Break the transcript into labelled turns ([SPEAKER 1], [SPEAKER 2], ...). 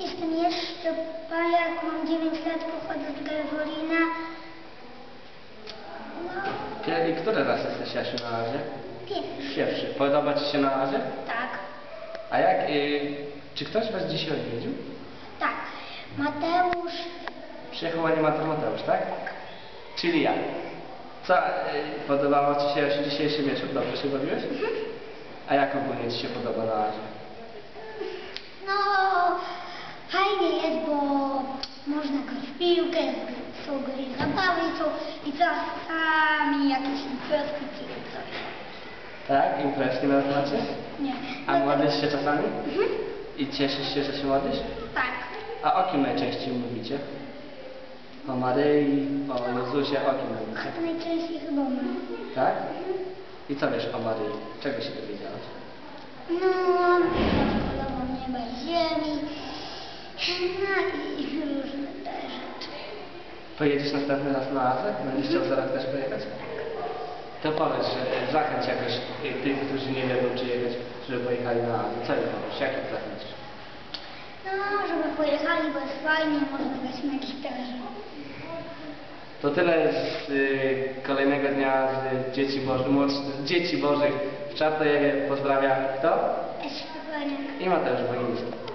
[SPEAKER 1] Jestem jeszcze pajak, mam 9 lat, pochodzę z Garwolina. No,
[SPEAKER 2] I który raz jesteś Jasiu na razie?
[SPEAKER 1] pierwszy.
[SPEAKER 2] Pierwszy. Podoba Ci się na razie?
[SPEAKER 1] Tak,
[SPEAKER 2] A jak, y, czy ktoś Was dzisiaj odwiedził?
[SPEAKER 1] tak. Mateusz,
[SPEAKER 2] Przyjechał animator Mateusz, tak? Czyli ja. Co, y, podobało Ci się dzisiejszy wieczór? Dobrze się bawiłeś? A jak ogólnie Ci się podoba na razie?
[SPEAKER 1] no fajnie jest, bo można grać w piłkę, są gry zabawy, są i czasami jakieś imprezki czy coś.
[SPEAKER 2] Tak? Imprezki nawet macie?
[SPEAKER 1] Nie.
[SPEAKER 2] A
[SPEAKER 1] No,
[SPEAKER 2] modlisz się czasami?
[SPEAKER 1] Mhm.
[SPEAKER 2] I cieszysz się, że się modlisz?
[SPEAKER 1] Tak.
[SPEAKER 2] A o kim najczęściej mówicie? O Maryi, o Jezusie, o kim mówicie?
[SPEAKER 1] Chyba najczęściej chyba mam.
[SPEAKER 2] Tak? I co wiesz o Maryi? Czego się dowiedziałaś?
[SPEAKER 1] No, królową nieba i ziemi. No i.
[SPEAKER 2] Pojedziesz następny raz na Azę? Będziesz chciał za rok też pojechać? To powiedz, że zachęć jakoś tych, którzy nie wiedzą, czy jechać, żeby pojechali na Azę. Co im powiesz? Jak ich zachęcisz?
[SPEAKER 1] No, żeby pojechali, bo jest fajnie, można grać na gitarze.
[SPEAKER 2] To tyle z y, kolejnego dnia z Dzieci Bożych, Dzieci Bożych w Czarnojewie. Pozdrawiam. Kto?
[SPEAKER 1] Eś.
[SPEAKER 2] I Mateusz Bogiński.